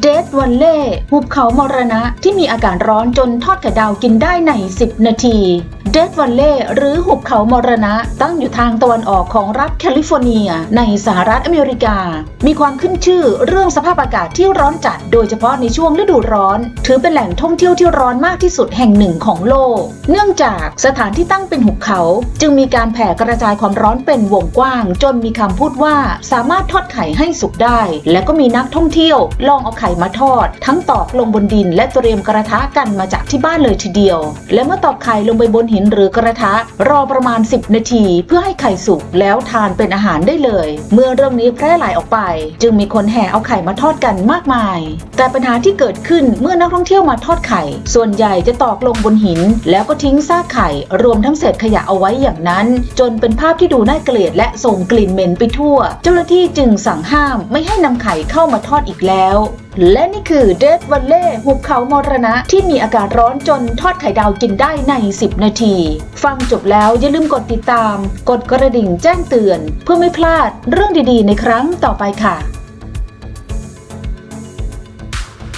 เดดวันเล่หุบเขามรณะที่มีอากาศร้อนจนทอดไข่ดาวกินได้ใน 10 นาที เดดวันเล่หรือหุบเขามรณะ ตั้งอยู่ทางตะวันออกของรัฐแคลิฟอร์เนีย ในสหรัฐอเมริกา มีความขึ้นชื่อเรื่องสภาพอากาศที่ร้อนจัด โดยเฉพาะในช่วงฤดูร้อน ถือเป็นแหล่งท่องเที่ยวที่ร้อนมากที่สุดแห่งหนึ่งของโลก เนื่องจากสถานที่ตั้งเป็นหุบเขา จึงมีการแผ่กระจายความร้อนเป็นวงกว้าง จนมีคำพูดว่าสามารถทอดไข่ให้สุกได้ และก็มีนักท่องเที่ยว ลองเอาไข่มาทอด ทั้งตอกลงบนดิน และเตรียมกระทะกันมาจากที่บ้านเลยทีเดียว และเมื่อตอกไข่ลงไปบนหินนหรือกระทะ รอประมาณ 10 นาที เพื่อให้ไข่สุกแล้วทานเป็นอาหารได้เลย เมื่อเรื่องนี้แพร่หลายออกไป จึงมีคนแห่เอาไข่มาทอดกันมากมาย แต่ปัญหาที่เกิดขึ้นเมื่อนักท่องเที่ยวมาทอดไข่ ส่วนใหญ่จะตอกลงบนหิน แล้วก็ทิ้งซากไข่ รวมทั้งเศษขยะเอาไว้อย่างนั้น จนเป็นภาพที่ดูน่าเกลียดและส่งกลิ่นเหม็นไปทั่ว เจ้าหน้าที่จึงสั่งห้ามไม่ให้นำไข่เข้ามาทอดอีกแล้วและนี่คือเดดวันเล่หุบเขามรณะที่มีอากาศร้อนจนทอดไข่ดาวกินได้ใน 10 นาที ฟังจบแล้วอย่าลืมกดติดตาม กดกระดิ่งแจ้งเตือน เพื่อไม่พลาดเรื่องดีๆ ในครั้งต่อไปค่ะ